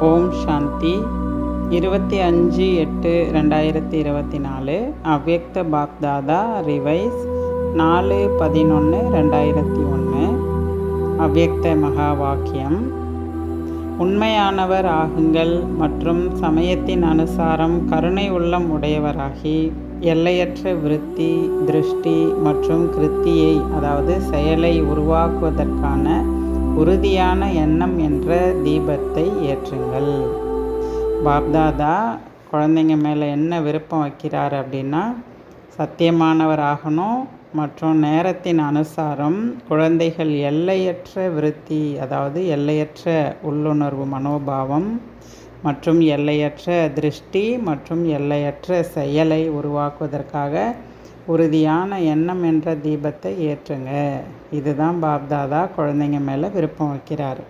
ஓம் சாந்தி. இருபத்தி அஞ்சு எட்டு ரெண்டாயிரத்தி இருபத்தி நாலு. அவ்யக்த பாக்தாதா ரிவைஸ் நாலு பதினொன்று ரெண்டாயிரத்தி ஒன்று அவ்யக்த மகா வாக்கியம் உண்மையானவர் ஆகுங்கள் மற்றும் சமயத்தின் அனுசாரம் கருணை உள்ளம் உடையவராகி எல்லையற்ற விருத்தி திருஷ்டி மற்றும் கிருத்தியை அதாவது செயலை உருவாக்குவதற்கான உறுதியான எண்ணம் என்ற தீபத்தை ஏற்றுங்கள். பாப்தாதா குழந்தைங்க மேலே என்ன விருப்பம் வைக்கிறார் அப்படின்னா சத்தியமானவர் ஆகணும். மற்றும் நேரத்தின் அனுசாரம் குழந்தைகள் எல்லையற்ற விருத்தி அதாவது எல்லையற்ற உள்ளுணர்வு மனோபாவம் மற்றும் எல்லையற்ற திருஷ்டி மற்றும் எல்லையற்ற செயலை உருவாக்குவதற்காக உறுதியான எண்ணம் என்ற தீபத்தை ஏற்றுங்க. இதுதான் பாப்தாதா குழந்தைங்க மேலே விருப்பம் வைக்கிறார்.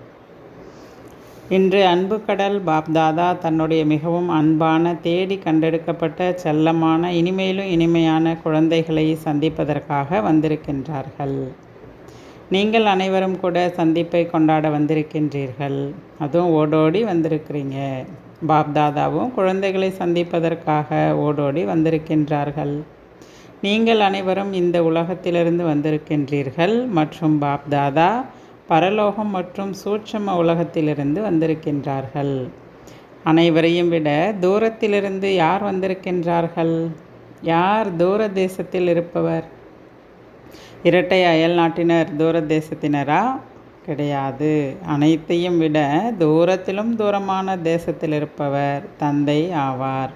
இன்று அன்பு கடல் பாப்தாதா தன்னுடைய மிகவும் அன்பான தேடி கண்டெடுக்கப்பட்ட செல்லமான இனிமேலும் இனிமையான குழந்தைகளை சந்திப்பதற்காக வந்திருக்கின்றார்கள். நீங்கள் அனைவரும் கூட சந்திப்பை கொண்டாட வந்திருக்கின்றீர்கள். அதுவும் ஓடோடி வந்திருக்கிறீங்க. பாப்தாதாவும் குழந்தைகளை சந்திப்பதற்காக ஓடோடி வந்திருக்கின்றார்கள். நீங்கள் அனைவரும் இந்த உலகத்திலிருந்து வந்திருக்கின்றீர்கள் மற்றும் பாப்தாதா பரலோகம் மற்றும் சூட்சம உலகத்திலிருந்து வந்திருக்கின்றார்கள். அனைவரையும் விட தூரத்திலிருந்து யார் வந்திருக்கின்றார்கள்? யார் தூர தேசத்தில் இருப்பவர்? இரட்டை அயல் நாட்டினர் தூர தேசத்தினரா கிடையாது. அனைத்தையும் விட தூரத்திலும் தூரமான தேசத்தில் இருப்பவர் தந்தை ஆவார்.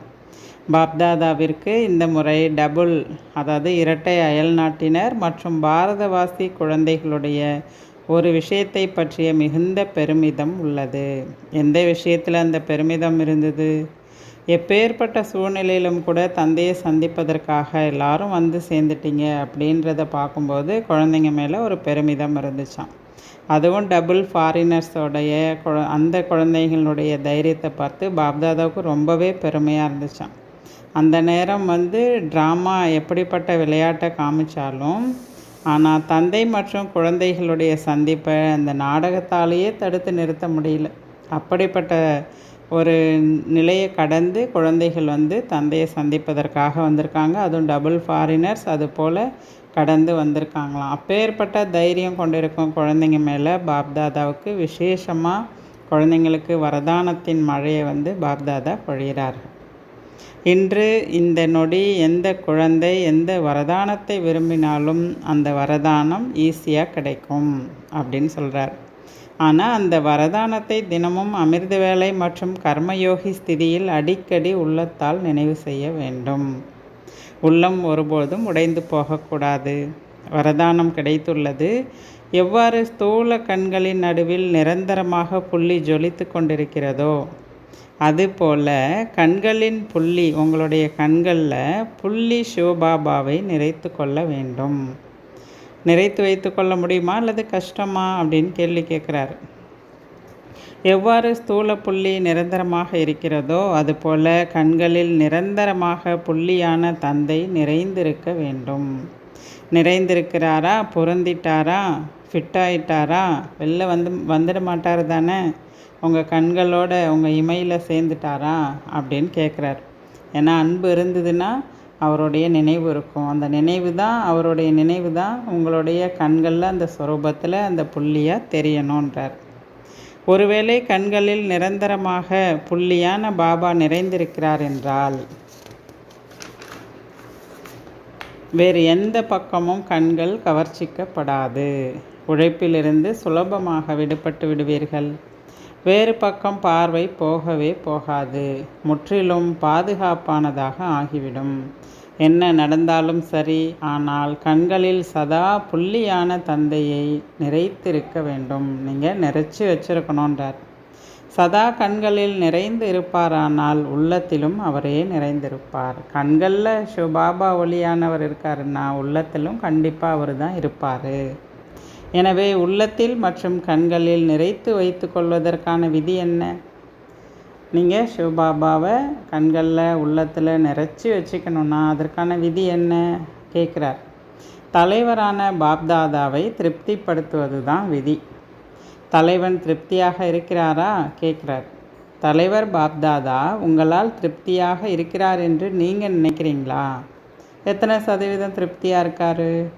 பாப்தாதாவிற்கு இந்த முறை டபுள் அதாவது இரட்டை அயல் நாட்டினர் மற்றும் பாரதவாசி குழந்தைகளுடைய ஒரு விஷயத்தை பற்றிய மிகுந்த பெருமிதம் உள்ளது. எந்த விஷயத்தில் அந்த பெருமிதம் இருந்தது? எப்பேற்பட்ட சூழ்நிலையிலும் கூட தந்தையை சந்திப்பதற்காக எல்லாரும் வந்து சேர்ந்துட்டீங்க அப்படின்றத பார்க்கும்போது குழந்தைங்க மேலே ஒரு பெருமிதம் இருந்துச்சான் அதுவும் டபுள் ஃபாரினர்ஸோடைய குழ அந்த குழந்தைகளுடைய தைரியத்தை பார்த்து பாப்தாதாவுக்கு ரொம்பவே பெருமையாக இருந்துச்சான் அந்த நேரம் வந்து ட்ராமா எப்படிப்பட்ட விளையாட்டை காமிச்சாலும் ஆனால் தந்தை மற்றும் குழந்தைகளுடைய சந்திப்பை அந்த நாடகத்தாலேயே தடுத்து நிறுத்த முடியல. அப்படிப்பட்ட ஒரு நிலையை கடந்து குழந்தைகள் வந்து தந்தையை சந்திப்பதற்காக வந்திருக்காங்க. அதுவும் டபுள் ஃபாரினர்ஸ் அது போல் கடந்து வந்திருக்காங்களாம். அப்பேற்பட்ட தைரியம் கொண்டிருக்கும் குழந்தைங்க மேலே பாப்தாதாவுக்கு விசேஷமாக குழந்தைங்களுக்கு வரதானத்தின் மழையை வந்து பாப்தாதா பொழிகிறார்கள் இன்று இந்த நொடி எந்த குழந்தை எந்த வரதானத்தை விரும்பினாலும் அந்த வரதானம் ஈஸியாக கிடைக்கும் அப்படின்னு சொல்கிறார் ஆனால் அந்த வரதானத்தை தினமும் அமிர்த வேலை மற்றும் கர்மயோகி ஸ்திதியில் அடிக்கடி உள்ளத்தால் நினைவு செய்ய வேண்டும். உள்ளம் ஒருபோதும் உடைந்து போகக்கூடாது. வரதானம் கிடைத்துள்ளது. எவ்வாறு ஸ்தூல கண்களின் நடுவில் நிரந்தரமாக புள்ளி ஜொலித்து கொண்டிருக்கிறதோ அதுபோல் கண்களின் புள்ளி உங்களுடைய கண்களில் புள்ளி சிவபாபாவை நிறைத்து கொள்ள வேண்டும். நிறைத்து வைத்து கொள்ள முடியுமா அல்லது கஷ்டமா அப்படின்னு கேள்வி கேட்குறாரு. எவ்வாறு ஸ்தூல புள்ளி நிரந்தரமாக இருக்கிறதோ அதுபோல கண்களில் நிரந்தரமாக புள்ளியான தந்தை நிறைந்திருக்க வேண்டும். நிறைந்திருக்கிறாரா? பொருந்திட்டாரா? ஃபிட்டாயிட்டாரா வெளில வந்து வந்துட மாட்டார் தானே? உங்கள் கண்களோட உங்கள் இமையில் சேர்ந்துட்டாரா அப்படின்னு கேட்குறாரு ஏன்னா அன்பு இருந்ததுன்னா அவருடைய நினைவு இருக்கும். அந்த நினைவு தான் அவருடைய நினைவு தான் உங்களுடைய கண்களில் அந்த சுரூபத்தில் அந்த புள்ளியாக தெரியணுன்றார் ஒருவேளை கண்களில் நிரந்தரமாக புள்ளியான பாபா நிறைந்திருக்கிறார் என்றால் வேறு எந்த பக்கமும் கண்கள் கவர்ச்சிக்கப்படாது. உழைப்பிலிருந்து சுலபமாக விடுபட்டு விடுவீர்கள். வேறு பக்கம் பார்வை போகவே போகாது. முற்றிலும் பாதுகாப்பானதாக ஆகிவிடும். என்ன நடந்தாலும் சரி ஆனால் கண்களில் சதா புள்ளியான தந்தையை நிறைத்திருக்க வேண்டும். நீங்கள் நிறைச்சி வச்சிருக்கணுன்றார் சதா கண்களில் நிறைந்து இருப்பாரானால் உள்ளத்திலும் அவரே நிறைந்திருப்பார். கண்களில் சிவபாபா ஒளியானவர் இருக்காருன்னா உள்ளத்திலும் கண்டிப்பாக அவர் தான் இருப்பார். எனவே உள்ளத்தில் மற்றும் கண்களில் நிறைத்து வைத்து கொள்வதற்கான விதி என்ன? நீங்கள் சிவபாபாவை கண்களில் உள்ளத்தில் நிறைச்சி வச்சுக்கணுன்னா அதற்கான விதி என்ன? கேட்குறார். தலைவரான பாப்தாதாவை திருப்திப்படுத்துவது தான் விதி. தலைவன் திருப்தியாக இருக்கிறாரா? கேட்குறார். தலைவர் பாப்தாதா உங்களால் திருப்தியாக இருக்கிறார் என்று நீங்கள் நினைக்கிறீங்களா? எத்தனை சதவீதம் திருப்தியாக இருக்கார்?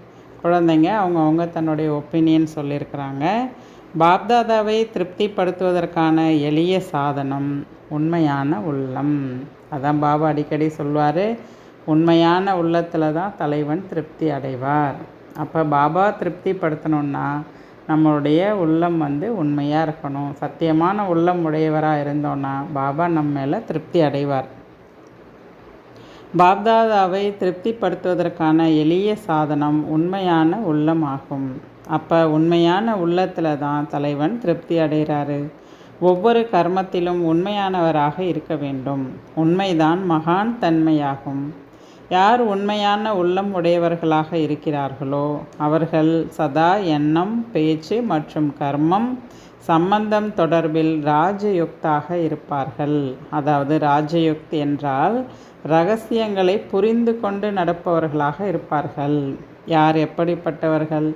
குழந்தைங்க அவங்கவுங்க தன்னுடைய ஒப்பீனியன் சொல்லியிருக்கிறாங்க. பாப்தாதாவை திருப்திப்படுத்துவதற்கான எளிய சாதனம் உண்மையான உள்ளம். அதான் பாபா அடிக்கடி சொல்வார் உண்மையான உள்ளத்தில் தான் தலைவன் திருப்தி அடைவார். அப்போ பாபா திருப்திப்படுத்தணுன்னா நம்மளுடைய உள்ளம் வந்து உண்மையாக இருக்கணும். சத்தியமான உள்ளம் உடையவராக இருந்தோன்னா பாபா நம்ம மேலே திருப்தி அடைவார். பாப்தாதாவை திருப்திப்படுத்துவதற்கான எளிய சாதனம் உண்மையான உள்ளம் ஆகும் அப்போ உண்மையான உள்ளத்தில் தான் தலைவன் திருப்தி அடைகிறாரு. ஒவ்வொரு கர்மத்திலும் உண்மையானவராக இருக்க வேண்டும். உண்மைதான் மகான் தன்மையாகும். யார் உண்மையான உள்ளம் உடையவர்களாக இருக்கிறார்களோ அவர்கள் சதா எண்ணம் பேச்சு மற்றும் கர்மம் சம்பந்தம் தொடர்பில் ராஜயுக்தாக இருப்பார்கள். அதாவது ராஜயுக்த் என்றால் ரகசியங்களை புரிந்து கொண்டு நடப்பவர்களாக இருப்பார்கள். யார் எப்படிப்பட்டவர்கள்?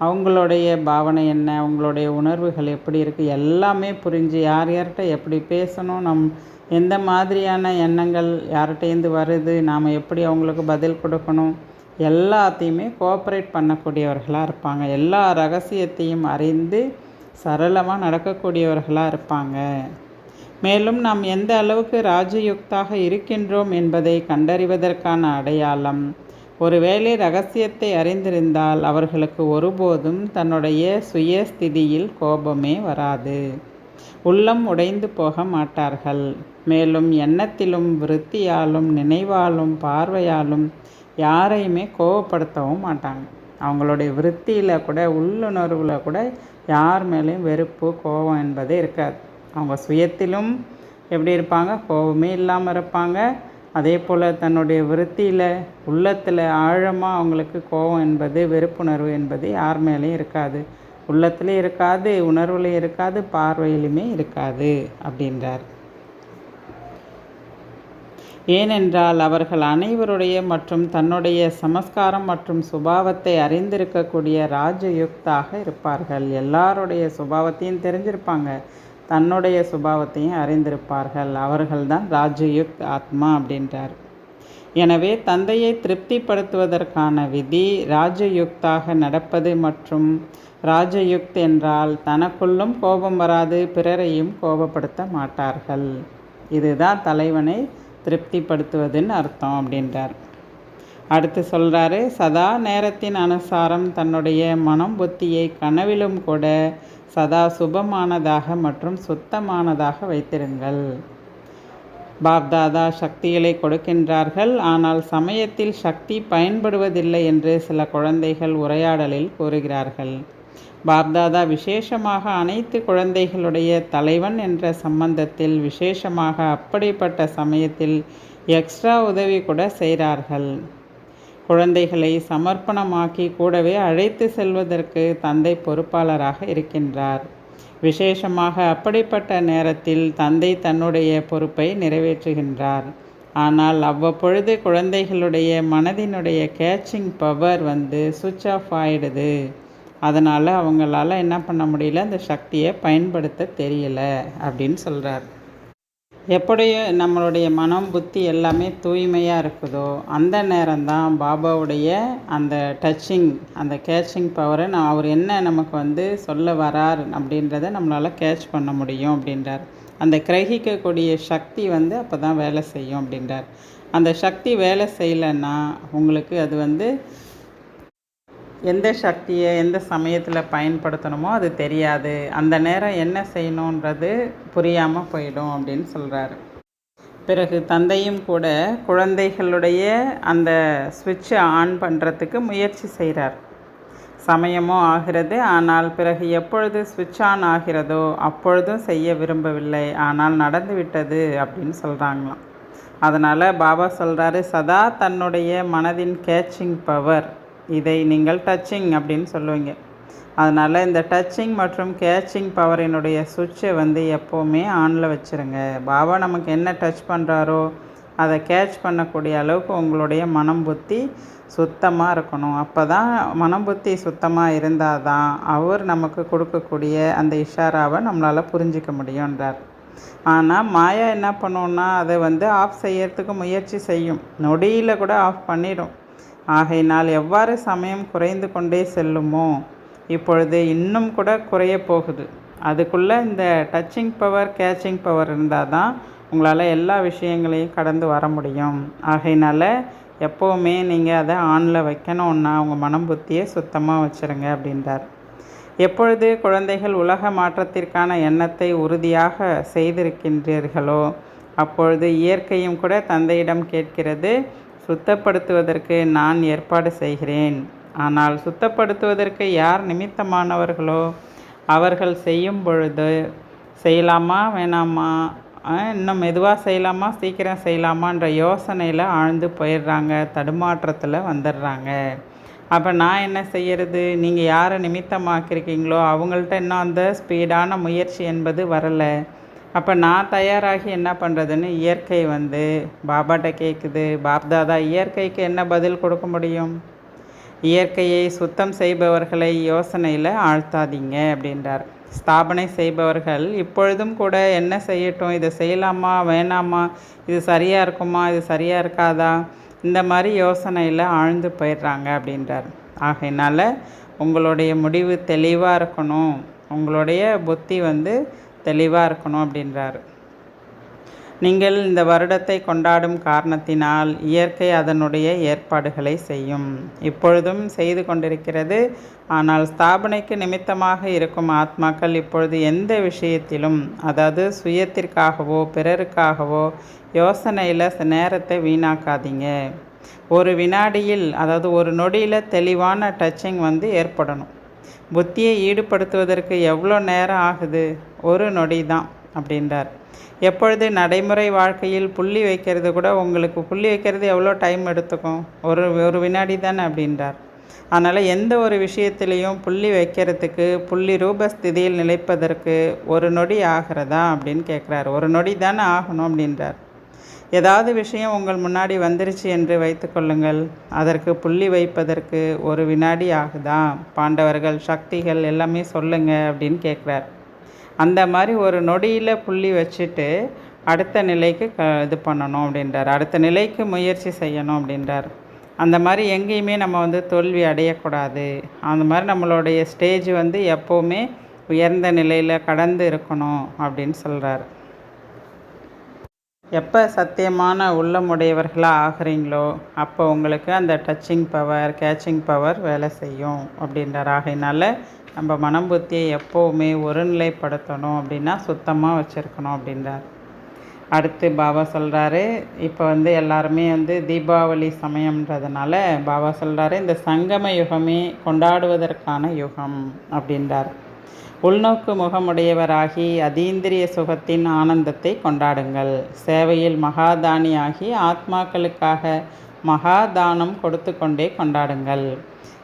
அவங்களுடைய பாவனை என்ன? அவங்களுடைய உணர்வுகள் எப்படி இருக்குது எல்லாமே புரிஞ்சு யார் யார்கிட்ட எப்படி பேசணும்? நம் எந்த மாதிரியான எண்ணங்கள் யார்கிட்டேருந்து வருது? நாம் எப்படி அவங்களுக்கு பதில் கொடுக்கணும்? எல்லாத்தையுமே கோஆப்ரேட் பண்ணக்கூடியவர்களாக இருப்பாங்க. எல்லா ரகசியத்தையும் அறிந்து சரளமாக நடக்கக்கூடியவர்களாக இருப்பாங்க. மேலும் நாம் எந்த அளவுக்கு ராஜயுக்தாக இருக்கின்றோம் என்பதை கண்டறிவதற்கான அடையாளம் ஒருவேளை ரகசியத்தை அறிந்திருந்தால் அவர்களுக்கு ஒருபோதும் தன்னுடைய சுயஸ்திதியில் கோபமே வராது. உள்ளம் உடைந்து போக மாட்டார்கள். மேலும் எண்ணத்திலும் விருத்தியாலும் நினைவாலும் பார்வையாலும் யாரையுமே கோவப்படுத்தவும் மாட்டாங்க. அவங்களுடைய விருத்தியில் கூட உள்ளுணர்வில் கூட யார் மேலேயும் வெறுப்பு கோபம் என்பதே இருக்காது. அவங்க சுயத்திலும் எப்படி இருப்பாங்க? கோபமே இல்லாமல் இருப்பாங்க. அதே போல் தன்னுடைய விருத்தியில் உள்ளத்தில் ஆழமாக அவங்களுக்கு கோபம் என்பது வெறுப்புணர்வு என்பது யார் மேலேயும் இருக்காது. உள்ளத்துலேயும் இருக்காது உணர்வுலையும் இருக்காது பார்வையிலுமே இருக்காது அப்படின்றார். ஏனென்றால் அவர்கள் அனைவருடைய மற்றும் தன்னுடைய சமஸ்காரம் மற்றும் சுபாவத்தை அறிந்திருக்கக்கூடிய ராஜயுக்தாக இருப்பார்கள். எல்லாருடைய சுபாவத்தையும் தெரிஞ்சிருப்பாங்க. தன்னுடைய சுபாவத்தையும் அறிந்திருப்பார்கள். அவர்கள்தான் ராஜயுக் ஆத்மா அப்படின்றார். எனவே தந்தையை திருப்திப்படுத்துவதற்கான விதி ராஜயுக்தாக நடப்பது மற்றும் ராஜயுக்த் என்றால் தனக்குள்ளும் கோபம் வராது பிறரையும் கோபப்படுத்த மாட்டார்கள். இதுதான் தலைவனை திருப்திப்படுத்துவதுன்னு அர்த்தம் அப்படின்றார். அடுத்து சொல்கிறாரு சதா நேரத்தின் அனுசாரம் தன்னுடைய மனம் புத்தியை கனவிலும் கூட சதா சுபமானதாக மற்றும் சுத்தமானதாக வைத்திருங்கள். பாப்தாதா சக்திகளை கொடுக்கின்றார்கள் ஆனால் சமயத்தில் சக்தி பயன்படுவதில்லை என்று சில குழந்தைகள் உரையாடலில் கூறுகிறார்கள். பாப்தாதா விசேஷமாக அனைத்து குழந்தைகளுடைய தலைவன் என்ற சம்பந்தத்தில் விசேஷமாக அப்படிப்பட்ட சமயத்தில் எக்ஸ்ட்ரா உதவி கூட செய்கிறார்கள். குழந்தைகளை சமர்ப்பணமாக்கி கூடவே அழைத்து செல்வதற்கு தந்தை பொறுப்பாளராக இருக்கின்றார். விசேஷமாக அப்படிப்பட்ட நேரத்தில் தந்தை தன்னுடைய பொறுப்பை நிறைவேற்றுகின்றார். ஆனால் அவ்வப்பொழுது குழந்தைகளுடைய மனதினுடைய கேட்சிங் பவர் வந்து சுவிட்ச் ஆஃப் ஆகிடுது அதனால் அவங்களால என்ன பண்ண முடியல? அந்த சக்தியை பயன்படுத்த தெரியல அப்படின்னு சொல்கிறார் எப்படி நம்மளுடைய மனம் புத்தி எல்லாமே தூய்மையாக இருக்குதோ அந்த நேரம்தான் பாபாவுடைய அந்த டச்சிங் அந்த கேட்சிங் பவரை நான் அவர் என்ன நமக்கு வந்து சொல்ல வரார் அப்படின்றத நம்மளால் கேட்ச் பண்ண முடியும் அப்படின்றார். அந்த கிரகிக்கக்கூடிய சக்தி வந்து அப்போ தான் வேலை செய்யும் அப்படின்றார். அந்த சக்தி வேலை செய்யலைன்னா உங்களுக்கு அது வந்து எந்த சக்தியை எந்த சமயத்தில் பயன்படுத்தணுமோ அது தெரியாது. அந்த நேரம் என்ன செய்யணுன்றது புரியாமல் போயிடும் அப்படின்னு சொல்கிறாரு பிறகு தந்தையும் கூட குழந்தைகளுடைய அந்த சுவிட்சை ஆன் பண்ணுறதுக்கு முயற்சி செய்கிறார் சமயமும் ஆகிறது ஆனால் பிறகு எப்பொழுது சுவிட்ச் ஆன் ஆகிறதோ அப்பொழுதும் செய்ய விரும்பவில்லை. ஆனால் நடந்து விட்டது அப்படின்னு சொல்கிறாங்களாம் அதனால் பாபா சொல்கிறாரு சதா தன்னுடைய மனதின் கேட்சிங் பவர் இதை நீங்கள் டச்சிங் அப்படின்னு சொல்லுவீங்க. அதனால் இந்த டச்சிங் மற்றும் கேட்சிங் பவரினுடைய சுவிட்சை வந்து எப்போவுமே ஆனில் வச்சுருங்க. பாபா நமக்கு என்ன டச் பண்ணுறாரோ அதை கேட்ச் பண்ணக்கூடிய அளவுக்கு உங்களுடைய மனம் புத்தி சுத்தமாக இருக்கணும். அப்போ தான் மனம் புத்தி சுத்தமாக இருந்தால் தான் அவர் நமக்கு கொடுக்கக்கூடிய அந்த இஷாராவை நம்மளால் புரிஞ்சிக்க முடியுன்றார் ஆனால் மாயா என்ன பண்ணுன்னா அதை வந்து ஆஃப் செய்யறதுக்கு முயற்சி செய்யும். நொடியில் கூட ஆஃப் பண்ணிடும். ஆகையினால் எவ்வாறு சமயம் குறைந்து கொண்டே செல்லுமோ இப்பொழுது இன்னும் கூட குறைய போகுது. அதுக்குள்ளே இந்த டச்சிங் பவர் கேச்சிங் பவர் இருந்தால் தான் உங்களால் எல்லா விஷயங்களையும் கடந்து வர முடியும். ஆகையினால் எப்போவுமே நீங்கள் அதை ஆனில் வைக்கணும்னா உங்கள் மனம் புத்தியை சுத்தமாக வச்சுருங்க அப்படின்றார். எப்பொழுது குழந்தைகள் உலக மாற்றத்திற்கான எண்ணத்தை உறுதியாக செய்திருக்கின்றீர்களோ அப்பொழுது இயற்கையும் கூட தந்தையிடம் கேட்கிறது சுத்தப்படுத்துவதற்கு நான் ஏற்பாடு செய்கிறேன். ஆனால் சுத்தப்படுத்துவதற்கு யார் நிமித்தமானவர்களோ அவர்கள் செய்யும் பொழுது செய்யலாமா வேணாமா? இன்னும் மெதுவாக செய்யலாமா சீக்கிரம் செய்யலாமான்ற யோசனையில் ஆழ்ந்து போயிடுறாங்க தடுமாற்றத்தில் வந்துடுறாங்க. அப்போ நான் என்ன செய்கிறது நீங்கள் யாரை நிமித்தமாக்கிருக்கீங்களோ அவங்கள்ட்ட இன்னும் அந்த ஸ்பீடான முயற்சி என்பது வரலை. அப்போ நான் தயாராகி என்ன பண்ணுறதுன்னு இயற்கை வந்து பாபாட்ட கேட்குது பாப்தாதா இயற்கைக்கு என்ன பதில் கொடுக்க முடியும்? இயற்கையை சுத்தம் செய்பவர்களை யோசனையில் ஆழ்த்தாதீங்க அப்படின்றார். ஸ்தாபனை செய்பவர்கள் இப்பொழுதும் கூட என்ன செய்யட்டும்? இதை செய்யலாமா? வேணாமா? இது சரியாக இருக்குமா? இது சரியாக இருக்காதா? இந்த மாதிரி யோசனையில் ஆழ்ந்து போயிடுறாங்க அப்படின்றார். ஆகையினால உங்களுடைய முடிவு தெளிவாக இருக்கணும். உங்களுடைய புத்தி வந்து தெளிவாக இருக்கணும் அப்படின்றாரு. நீங்கள் இந்த வருடத்தை கொண்டாடும் காரணத்தினால் இயற்கை அதனுடைய ஏற்பாடுகளை செய்யும். இப்பொழுதும் செய்து கொண்டிருக்கிறது. ஆனால் ஸ்தாபனைக்கு நிமித்தமாக இருக்கும் ஆத்மாக்கள் இப்பொழுது எந்த விஷயத்திலும் அதாவது சுயத்திற்காகவோ பிறருக்காகவோ யோசனையில் நேரத்தை வீணாக்காதீங்க. ஒரு வினாடியில் அதாவது ஒரு நொடியில் தெளிவான டச்சிங் வந்து ஏற்படணும். புத்தியை ஈடுபடுத்துவதற்கு எவ்வளோ நேரம் ஆகுது? ஒரு நொடி தான் அப்படின்றார். எப்பொழுது நடைமுறை வாழ்க்கையில் புள்ளி வைக்கிறது கூட உங்களுக்கு புள்ளி வைக்கிறது எவ்வளோ டைம் எடுத்துக்கும்? ஒரு ஒரு வினாடி தானே அப்படின்றார். அதனால் எந்த ஒரு விஷயத்திலையும் புள்ளி வைக்கிறதுக்கு புள்ளி ரூபஸ்திதியில் நிலைப்பதற்கு ஒரு நொடி ஆகிறதா? அப்படின்னு கேட்குறாரு. ஒரு நொடி தானே ஆகணும் அப்படின்றார். ஏதாவது விஷயம் உங்கள் முன்னாடி வந்துருச்சு என்று வைத்துக்கொள்ளுங்கள் அதற்கு புள்ளி வைப்பதற்கு ஒரு வினாடி ஆகுதா? பாண்டவர்கள் சக்திகள் எல்லாமே சொல்லுங்கள் அப்படின்னு கேட்குறார். அந்த மாதிரி ஒரு நொடியில் புள்ளி வச்சுட்டு அடுத்த நிலைக்கு க இது பண்ணணும் அப்படின்றார். அடுத்த நிலைக்கு முயற்சி செய்யணும் அப்படின்றார். அந்த மாதிரி எங்கேயுமே நம்ம வந்து தோல்வி அடையக்கூடாது. அந்த மாதிரி நம்மளுடைய ஸ்டேஜ் வந்து எப்போவுமே உயர்ந்த நிலையில் கடந்து இருக்கணும் அப்படின்னு சொல்கிறார் எப்போ சத்தியமான உள்ளமுடையவர்களாக ஆகிறீங்களோ அப்போ உங்களுக்கு அந்த டச்சிங் பவர் கேச்சிங் பவர் வேலை செய்யும் அப்படின்றார். ஆகையினால நம்ம மனம் புத்தியை எப்போவுமே ஒருநிலைப்படுத்தணும் அப்படின்னா சுத்தமாக வச்சுருக்கணும் அப்படின்றார். அடுத்து பாபா சொல்கிறாரு இப்போ வந்து எல்லாருமே வந்து தீபாவளி சமயம்ன்றதுனால பாபா சொல்கிறாரு இந்த சங்கம யுகமே கொண்டாடுவதற்கான யுகம் அப்படின்றார். உள்நோக்கு முகமுடையவராகி அதீந்திரிய சுகத்தின் ஆனந்தத்தை கொண்டாடுங்கள். சேவையில் மகாதானியாகி ஆத்மாக்களுக்காக மகாதானம் கொடுத்து கொண்டே கொண்டாடுங்கள்.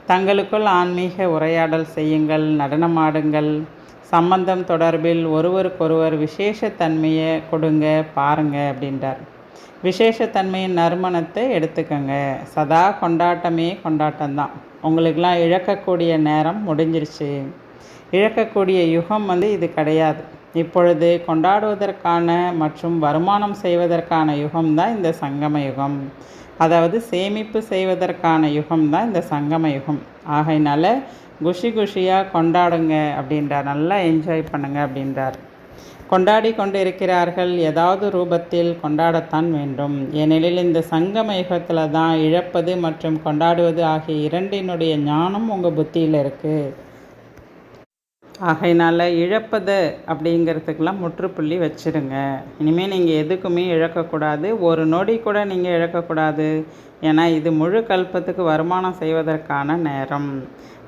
தங்களுக்குள் ஆன்மீக உரையாடல் செய்யுங்கள் நடனமாடுங்கள். சம்பந்தம் தொடர்பில் ஒருவருக்கொருவர் விசேஷத்தன்மையை கொடுங்க பாருங்க அப்படின்றார். விசேஷத்தன்மையின் நறுமணத்தை எடுத்துக்கோங்க. சதா கொண்டாட்டமே கொண்டாட்டம்தான். உங்களுக்கெல்லாம் இழக்கக்கூடிய நேரம் முடிஞ்சிருச்சு. இழக்கக்கூடிய யுகம் வந்து இது கிடையாது. இப்பொழுது கொண்டாடுவதற்கான மற்றும் வருமானம் செய்வதற்கான யுகம்தான் இந்த சங்கம யுகம். அதாவது சேமிப்பு செய்வதற்கான யுகம் தான் இந்த சங்கம யுகம். ஆகையினால குஷி குஷியாக கொண்டாடுங்க அப்படின்றார் நல்லா என்ஜாய் பண்ணுங்க அப்படின்றார். கொண்டாடி கொண்டு இருக்கிறார்கள் ஏதாவது ரூபத்தில் கொண்டாடத்தான் வேண்டும். ஏனெனில் இந்த சங்கம யுகத்தில் தான் இழப்பது மற்றும் கொண்டாடுவது ஆகிய இரண்டினுடைய ஞானம் உங்கள் புத்தியில் இருக்குது ஆகையினால் இழப்பது அப்படிங்கிறதுக்கெல்லாம் முற்றுப்புள்ளி வச்சுருங்க. இனிமேல் நீங்கள் எதுக்குமே இழக்கக்கூடாது. ஒரு நொடி கூட நீங்கள் இழக்கக்கூடாது. ஏன்னா இது முழு கல்பத்துக்கு வருமானம் செய்வதற்கான நேரம்.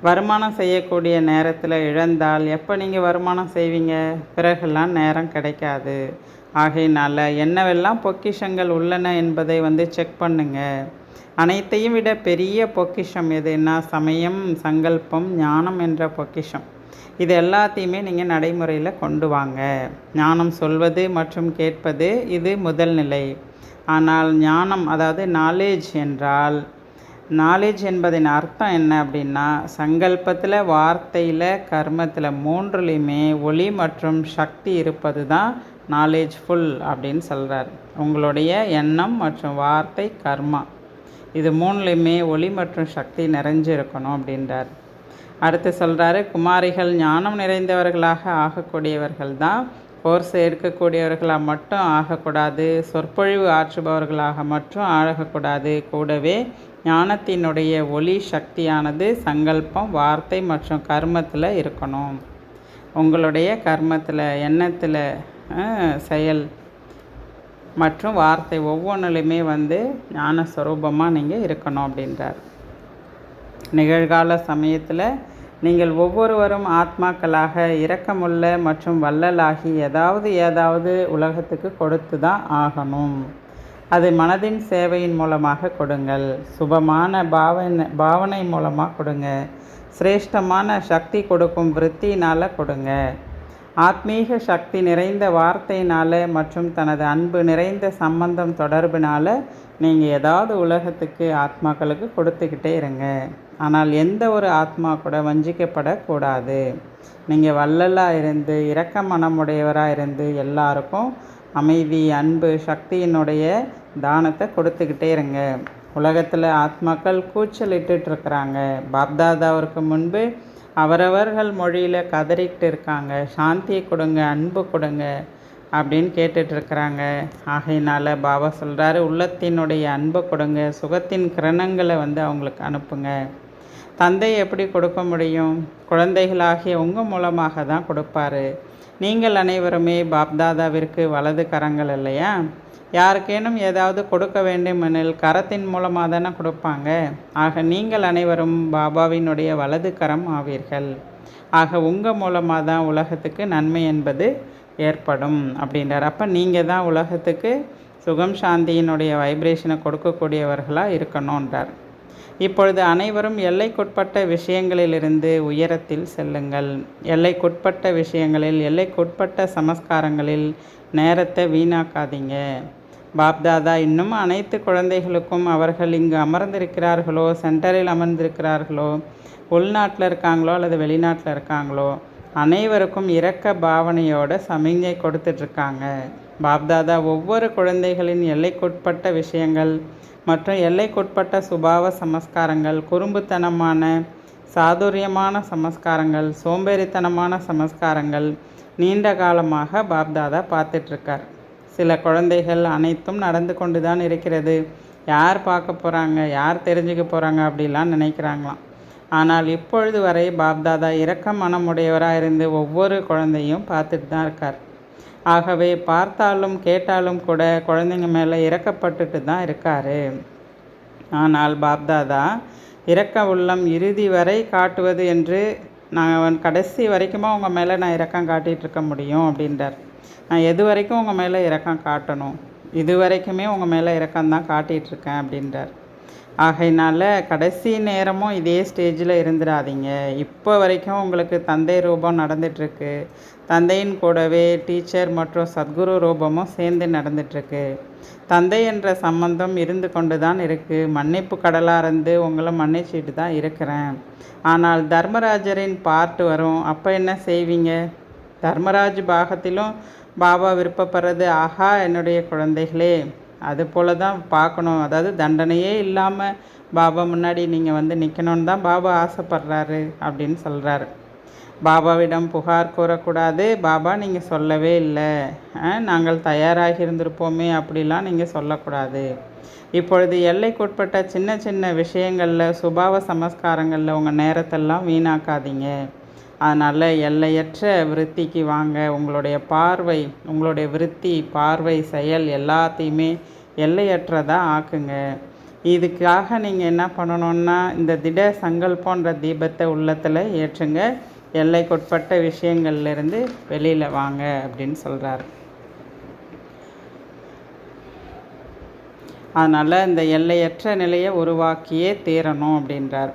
வருமானம் செய்யக்கூடிய நேரத்தில் இழந்தால் எப்போ நீங்கள் வருமானம் செய்வீங்க? பிறகுலாம் நேரம் கிடைக்காது. ஆகையினால் என்னவெல்லாம் பொக்கிஷங்கள் உள்ளன என்பதை வந்து செக் பண்ணுங்கள் அனைத்தையும் விட பெரிய பொக்கிஷம் எதுன்னா சமயம் சங்கல்பம் ஞானம் என்ற பொக்கிஷம். இது எல்லாத்தையுமே நீங்கள் நடைமுறையில் கொண்டு வாங்க. ஞானம் சொல்வது மற்றும் கேட்பது இது முதல் நிலை. ஆனால் ஞானம் அதாவது நாலேஜ் என்றால் நாலேஜ் என்பதின் அர்த்தம் என்ன அப்படின்னா சங்கல்பத்தில் வார்த்தையில் கர்மத்தில் மூன்றுலேயுமே ஒளி மற்றும் சக்தி இருப்பது தான் நாலேஜ்ஃபுல் அப்படின்னு சொல்கிறார் உங்களுடைய எண்ணம் மற்றும் வார்த்தை கர்மா. இது மூணுலேயுமே ஒளி மற்றும் சக்தி நிறைஞ்சிருக்கணும் அப்படின்றார். அடுத்து சொல்கிறாரு குமாரிகள் ஞானம் நிறைந்தவர்களாக ஆகக்கூடியவர்கள் தான் கோர்ஸ் எடுக்கக்கூடியவர்களாக மட்டும் ஆகக்கூடாது சொற்பொழிவு ஆற்றுபவர்களாக மட்டும் ஆகக்கூடாது கூடவே ஞானத்தினுடைய ஒளி சக்தியானது சங்கல்பம் வார்த்தை மற்றும் கர்மத்தில் இருக்கணும். உங்களுடைய கர்மத்தில் எண்ணத்தில் செயல் மற்றும் வார்த்தை ஒவ்வொன்றுலையுமே வந்து ஞானஸ்வரூபமாக நீங்கள் இருக்கணும் அப்படின்றார். நிகழ்கால சமயத்தில் நீங்கள் ஒவ்வொருவரும் ஆத்மாக்களாக இரக்கமுள்ள மற்றும் வள்ளலாகி ஏதாவது ஏதாவது உலகத்துக்கு கொடுத்து தான் ஆகணும். அது மனதின் சேவையின் மூலமாக கொடுங்கள். சுபமான பாவனை பாவனை மூலமாக கொடுங்க. சிரேஷ்டமான சக்தி கொடுக்கும் விற்த்தினால் கொடுங்க. ஆத்மீக சக்தி நிறைந்த வார்த்தையினால் மற்றும் தனது அன்பு நிறைந்த சம்பந்தம் தொடர்பினால் நீங்கள் ஏதாவது உலகத்துக்கு ஆத்மாக்களுக்கு கொடுத்துக்கிட்டே இருங்க. ஆனால் எந்த ஒரு ஆத்மா கூட வஞ்சிக்கப்படக்கூடாது. நீங்கள் வள்ளலாக இருந்து இரக்க மனமுடையவராக இருந்து எல்லாருக்கும் அமைதி அன்பு சக்தியினுடைய தானத்தை கொடுத்துக்கிட்டே இருங்க. உலகத்தில் ஆத்மாக்கள் கூச்சல் இருக்கிறாங்க. பாப்தாதாவிற்கு முன்பு அவரவர்கள் மொழியில் கதறிக்கிட்டு இருக்காங்க. சாந்தியை கொடுங்க அன்பு கொடுங்க அப்படின்னு கேட்டுட்ருக்குறாங்க ஆகையினால் பாபா சொல்கிறாரு உள்ளத்தினுடைய அன்பை கொடுங்க சுகத்தின் கிரணங்களை வந்து அவங்களுக்கு அனுப்புங்க. தந்தை எப்படி கொடுக்க முடியும்? குழந்தைகளாகிய உங்கள் மூலமாக தான் கொடுப்பாரு. நீங்கள் அனைவருமே பாப்தாதாவிற்கு வலது கரங்கள் இல்லையா? யாருக்கேனும் ஏதாவது கொடுக்க வேண்டுமெனில் கரத்தின் மூலமாக தானே கொடுப்பாங்க. ஆக நீங்கள் அனைவரும் பாபாவினுடைய வலது கரம் ஆவீர்கள். ஆக உங்கள் மூலமாக தான் உலகத்துக்கு நன்மை என்பது ஏற்படும் அப்படின்றார். அப்போ நீங்கள் தான் உலகத்துக்கு சுகம் சாந்தியினுடைய வைப்ரேஷனை கொடுக்கக்கூடியவர்களாக இருக்கணுன்றார் இப்பொழுது அனைவரும் எல்லைக்குட்பட்ட விஷயங்களிலிருந்து உயரத்தில் செல்லுங்கள். எல்லைக்குட்பட்ட விஷயங்களில் எல்லைக்குட்பட்ட சமஸ்காரங்களில் நேரத்தை வீணாக்காதீங்க. பாப்தாதா இன்னும் அனைத்து குழந்தைகளுக்கும் அவர்கள் இங்கு அமர்ந்திருக்கிறார்களோ சென்டரில் அமர்ந்திருக்கிறார்களோ உள்நாட்டில் இருக்காங்களோ அல்லது வெளிநாட்டில் இருக்காங்களோ அனைவருக்கும் இரக்க பாவனையோட சமிஞ்சை கொடுத்துட்ருக்காங்க பாப்தாதா ஒவ்வொரு குழந்தைகளின் எல்லைக்குட்பட்ட விஷயங்கள் மற்றும் எல்லைக்குட்பட்ட சுபாவ சமஸ்காரங்கள் குறும்புத்தனமான சாதுரியமான சமஸ்காரங்கள் சோம்பேறித்தனமான சமஸ்காரங்கள் நீண்ட காலமாக பாப்தாதா பார்த்துட்ருக்கார் சில குழந்தைகள் அனைத்தும் நடந்து கொண்டு தான் இருக்கிறது. யார் பார்க்க போகிறாங்க யார் தெரிஞ்சுக்க போகிறாங்க அப்படிலாம் நினைக்கிறாங்களாம். ஆனால் இப்பொழுது வரை பாப்தாதா இரக்க மனமுடையவராக இருந்து ஒவ்வொரு குழந்தையும் பார்த்துட்டு தான் இருக்கார். ஆகவே பார்த்தாலும் கேட்டாலும் கூட குழந்தைங்க மேலே இறக்கப்பட்டுட்டு தான் இருக்கார். ஆனால் பாப்தாதா இறக்க உள்ளம் இறுதி வரை காட்டுவது என்று நான் கடைசி வரைக்குமா உங்கள் மேலே நான் இரக்கம் காட்டிகிட்டு இருக்க முடியும் அப்படின்றார். நான் எது வரைக்கும் உங்கள் மேலே இறக்கம் காட்டணும்? இது வரைக்குமே உங்கள் மேலே இறக்கம் தான் காட்டிகிட்ருக்கேன் அப்படின்றார். ஆகையினால கடைசி நேரமும் இதே ஸ்டேஜில் இருந்துடாதீங்க. இப்போ வரைக்கும் உங்களுக்கு தந்தை ரூபம் நடந்துகிட்ருக்கு தந்தையின் கூடவே டீச்சர் மற்றும் சத்குரு ரூபமும் சேர்ந்து நடந்துகிட்ருக்கு தந்தை என்ற சம்பந்தம் இருந்து கொண்டு தான் இருக்குது மன்னிப்பு கடலாக இருந்து உங்களை மன்னிச்சிட்டு தான் இருக்கிறேன். ஆனால் தர்மராஜரின் பார்ட் வரும். அப்போ என்ன செய்வீங்க? தர்மராஜ் பாகத்திலும் பாபா விருப்பப்படுறது ஆஹா என்னுடைய குழந்தைகளே அது போல தான் பார்க்கணும். அதாவது தண்டனையே இல்லாமல் பாபா முன்னாடி நீங்கள் வந்து நிற்கணும்னு தான் பாபா ஆசைப்படுறாரு அப்படின்னு சொல்கிறாரு பாபாவிடம் புகார் கூறக்கூடாது. பாபா நீங்கள் சொல்லவே இல்லை. நாங்கள் தயாராகி இருந்திருப்போமே அப்படிலாம் நீங்கள் சொல்லக்கூடாது. இப்பொழுது எல்லைக்குட்பட்ட சின்ன சின்ன விஷயங்களில் சுபாவ சமஸ்காரங்களில் உங்கள் நேரத்தெல்லாம் வீணாக்காதீங்க. அதனால் எல்லையற்ற விருத்திக்கு வாங்க. உங்களுடைய பார்வை உங்களுடைய விருத்தி பார்வை செயல் எல்லாத்தையுமே எல்லையற்றதாக ஆக்குங்க. இதுக்காக நீங்கள் என்ன பண்ணணுன்னா இந்த திட சங்கல்பன்ற தீபத்தை உள்ளத்தில் ஏற்றுங்க. எல்லைக்குட்பட்ட விஷயங்கள்லேருந்து வெளியில் வாங்க அப்படின்னு சொல்கிறார் அதனால் இந்த எல்லையற்ற நிலையை உருவாக்கியே தீரணும் அப்படின்றார்.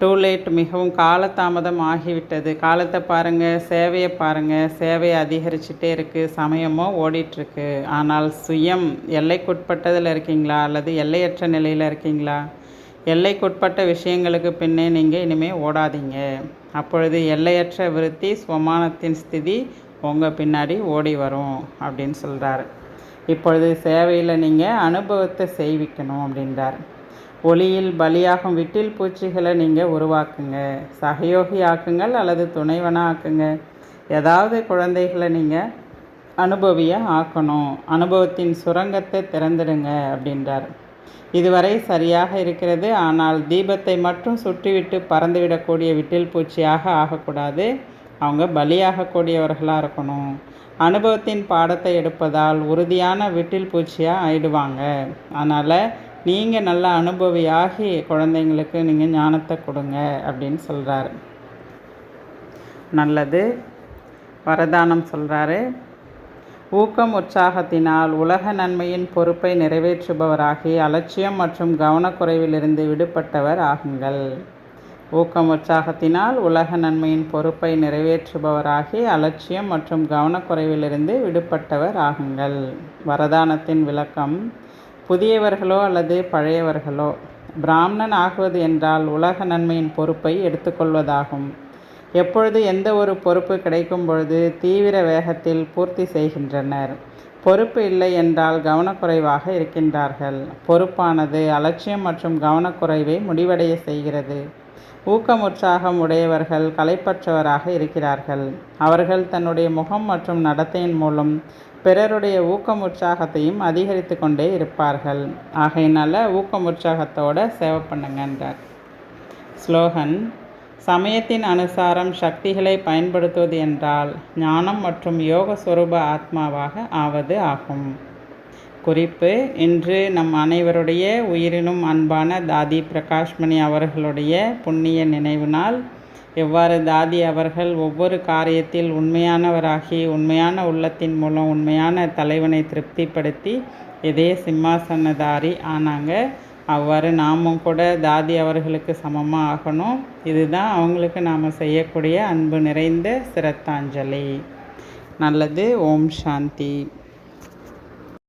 டூ லேட் மிகவும் காலதாமதம் ஆகிவிட்டது. காலத்தை பாருங்கள் சேவையை பாருங்கள் சேவை அதிகரிச்சுட்டே இருக்குது சமயமும் ஓடிட்டுருக்கு. ஆனால் சுயம் எல்லைக்குட்பட்டதில் இருக்கீங்களா? அல்லது எல்லையற்ற நிலையில் இருக்கீங்களா? எல்லைக்குட்பட்ட விஷயங்களுக்கு பின்னே நீங்கள் இனிமேல் ஓடாதீங்க. அப்பொழுது எல்லையற்ற விருத்தி ஸ்வமானத்தின் ஸ்திதி உங்கள் பின்னாடி ஓடி வரும் அப்படின்னு சொல்கிறாரு இப்பொழுது சேவையில் நீங்கள் அனுபவத்தை செய்விக்கணும் அப்படின்றார். ஒளியில் பலியாகும் விட்டில் பூச்சிகளை நீங்கள் உருவாக்குங்க. சகயோகி ஆக்குங்கள் அல்லது துணைவனாக ஆக்குங்க. ஏதாவது குழந்தைகளை நீங்கள் அனுபவியாக ஆக்கணும். அனுபவத்தின் சுரங்கத்தை திறந்துடுங்க அப்படின்றார். இதுவரை சரியாக இருக்கிறது. ஆனால் தீபத்தை மட்டும் சுற்றிவிட்டு பறந்துவிடக்கூடிய விட்டில் பூச்சியாக ஆகக்கூடாது. அவங்க பலியாகக்கூடியவர்களாக இருக்கணும். அனுபவத்தின் பாடத்தை எடுப்பதால் உறுதியான விட்டில் பூச்சியாக ஆயிடுவாங்க. அதனால் நீங்கள் நல்ல அனுபவியாகி குழந்தைங்களுக்கு நீங்கள் ஞானத்தை கொடுங்க அப்படின்னு சொல்கிறாரு நல்லது. வரதானம் சொல்கிறாரு ஊக்கம் உற்சாகத்தினால் உலக நன்மையின் பொறுப்பை நிறைவேற்றுபவராகி அலட்சியம் மற்றும் கவனக்குறைவிலிருந்து விடுபட்டவர் ஆகுங்கள். ஊக்கம் உற்சாகத்தினால் உலக நன்மையின் பொறுப்பை நிறைவேற்றுபவராகி அலட்சியம் மற்றும் கவனக்குறைவிலிருந்து விடுபட்டவர் ஆகுங்கள். வரதானத்தின் விளக்கம் புதியவர்களோ அல்லது பழையவர்களோ பிராமணன் ஆகுவது என்றால் உலக நன்மையின் பொறுப்பை எடுத்துக்கொள்வதாகும். எப்பொழுது எந்த ஒரு பொறுப்பு கிடைக்கும் பொழுது தீவிர வேகத்தில் பூர்த்தி செய்கின்றனர். பொறுப்பு இல்லை என்றால் கவனக்குறைவாக இருக்கின்றார்கள். பொறுப்பானது அலட்சியம் மற்றும் கவனக்குறைவை முடிவடைய செய்கிறது. ஊக்கம் உற்சாகம் உடையவர்கள் கலைப்பற்றவராக இருக்கிறார்கள். அவர்கள் தன்னுடைய முகம் மற்றும் நடத்தையின் மூலம் பிறருடைய ஊக்கம் உற்சாகத்தையும் அதிகரித்து கொண்டே இருப்பார்கள். ஆகையினால ஊக்கம் உற்சாகத்தோட சேவை பண்ணுங்கன்றார். ஸ்லோகன் சமயத்தின் அனுசாரம் சக்திகளை பயன்படுத்துவது என்றால் ஞானம் மற்றும் யோக சுரூப ஆத்மாவாக ஆவது ஆகும். குறிப்பு இன்று நம் அனைவருடைய உயிரினும் அன்பான தாதி பிரகாஷ்மணி அவர்களுடைய புண்ணிய நினைவு நாள் எவ்வாறு தாதி அவர்கள் ஒவ்வொரு காரியத்தில் உண்மையானவராகி உண்மையான உள்ளத்தின் மூலம் உண்மையான தலைவனை திருப்திப்படுத்தி இதே சிம்மாசனதாரி ஆனாங்க. அவ்வாறு நாமும் கூட தாதி அவர்களுக்கு சமமாக ஆகணும். இதுதான் அவங்களுக்கு நாம் செய்யக்கூடிய அன்பு நிறைந்த சிரத்தாஞ்சலி. நல்லது. ஓம் சாந்தி.